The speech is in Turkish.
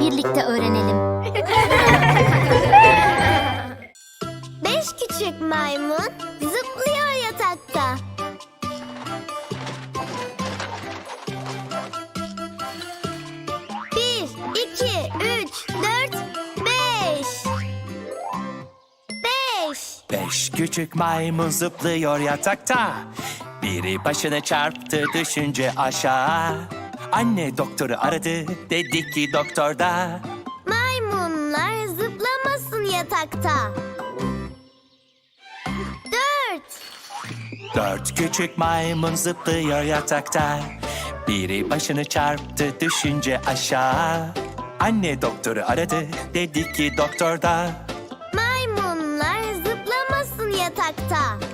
birlikte öğrenelim. Beş küçük maymun zıplıyor yatakta. Bir, iki, üç, dört, beş. Beş. Beş küçük maymun zıplıyor yatakta. Biri başını çarptı düşünce aşağı. Anne doktoru aradı dedi ki doktorda. Maymunlar zıplamasın yatakta. Dört. Dört küçük maymun zıplıyor yatakta. Biri başını çarptı düşünce aşağı. Anne doktoru aradı dedi ki doktorda. Maymunlar zıplamasın yatakta.